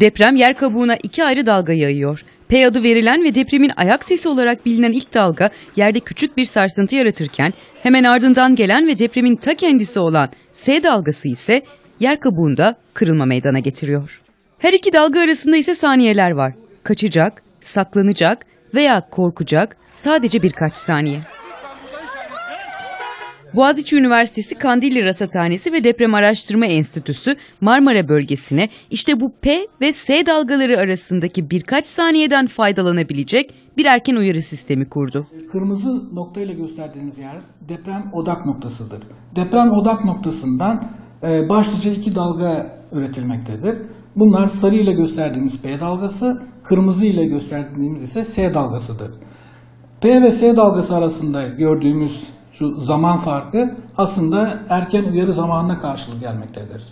Deprem yer kabuğuna iki ayrı dalga yayıyor. P adı verilen ve depremin ayak sesi olarak bilinen ilk dalga yerde küçük bir sarsıntı yaratırken hemen ardından gelen ve depremin ta kendisi olan S dalgası ise yer kabuğunda kırılma meydana getiriyor. Her iki dalga arasında ise saniyeler var. Kaçacak, saklanacak veya korkacak sadece birkaç saniye. Boğaziçi Üniversitesi Kandilli Rasathanesi ve Deprem Araştırma Enstitüsü Marmara bölgesine işte bu P ve S dalgaları arasındaki birkaç saniyeden faydalanabilecek bir erken uyarı sistemi kurdu. Kırmızı noktayla gösterdiğiniz yer deprem odak noktasıdır. Deprem odak noktasından e, başlıca iki dalga üretilmektedir. Bunlar sarı ile gösterdiğimiz P dalgası, kırmızı ile gösterdiğimiz ise S dalgasıdır. P ve S dalgası arasında gördüğümüz şu zaman farkı aslında erken uyarı zamanına karşılık gelmektedir.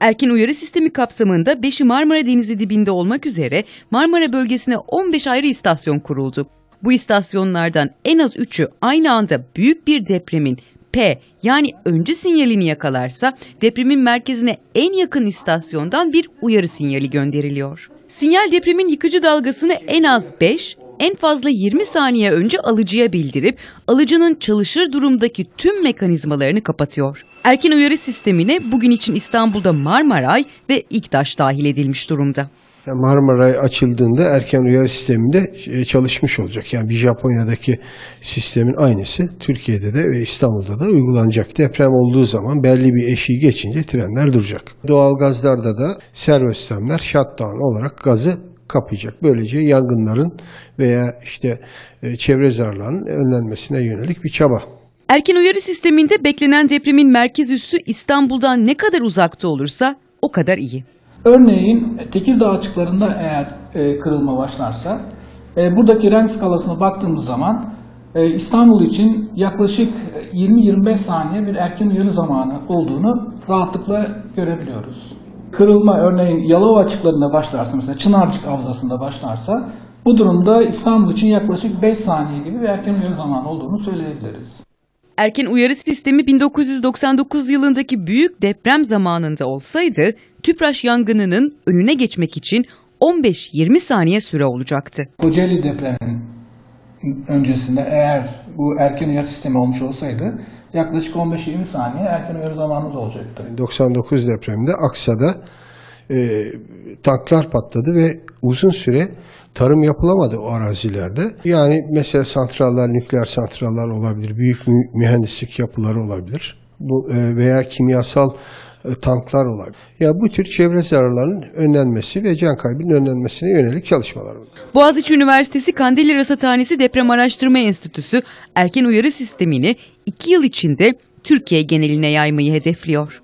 Erken uyarı sistemi kapsamında 5'i Marmara Denizi dibinde olmak üzere Marmara bölgesine 15 ayrı istasyon kuruldu. Bu istasyonlardan en az 3'ü aynı anda büyük bir depremin P yani önce sinyalini yakalarsa depremin merkezine en yakın istasyondan bir uyarı sinyali gönderiliyor. Sinyal depremin yıkıcı dalgasını en az 5, en fazla 20 saniye önce alıcıya bildirip alıcının çalışır durumdaki tüm mekanizmalarını kapatıyor. Erken uyarı sistemine bugün için İstanbul'da Marmaray ve İktaş dahil edilmiş durumda. Marmaray açıldığında erken uyarı sisteminde e, çalışmış olacak. Yani bir Japonya'daki sistemin aynısı Türkiye'de de ve İstanbul'da da uygulanacak. Deprem olduğu zaman belli bir eşiği geçince trenler duracak. Doğalgazlarda da servo sistemler shutdown olarak gazı kapayacak. Böylece yangınların veya işte e, çevre zararlarının önlenmesine yönelik bir çaba. Erken uyarı sisteminde beklenen depremin merkez üssü İstanbul'dan ne kadar uzakta olursa o kadar iyi. Örneğin Tekirdağ açıklarında eğer e, kırılma başlarsa e, buradaki REN skalasına baktığımız zaman e, İstanbul için yaklaşık 20-25 saniye bir erken uyarı zamanı olduğunu rahatlıkla görebiliyoruz. Kırılma örneğin Yalova açıklarında başlarsa mesela Çınarcık Havzası'nda başlarsa bu durumda İstanbul için yaklaşık 5 saniye gibi bir erken uyarı zamanı olduğunu söyleyebiliriz. Erken uyarı sistemi 1999 yılındaki büyük deprem zamanında olsaydı Tüpraş yangınının önüne geçmek için 15-20 saniye süre olacaktı. Kocaeli depreminin öncesinde eğer bu erken uyarı sistemi olmuş olsaydı yaklaşık 15-20 saniye erken uyarı zamanımız olacaktı. 99 depreminde Aksa'da e, tanklar patladı ve uzun süre tarım yapılamadı o arazilerde. Yani mesela santrallar, nükleer santrallar olabilir, büyük mü- mühendislik yapıları olabilir. Bu e, veya kimyasal e, tanklar olabilir. Ya bu tür çevre zararlarının önlenmesi ve can kaybının önlenmesine yönelik çalışmalar var. Boğaziçi Üniversitesi Kandilli Rasathanesi Deprem Araştırma Enstitüsü erken uyarı sistemini 2 yıl içinde Türkiye geneline yaymayı hedefliyor.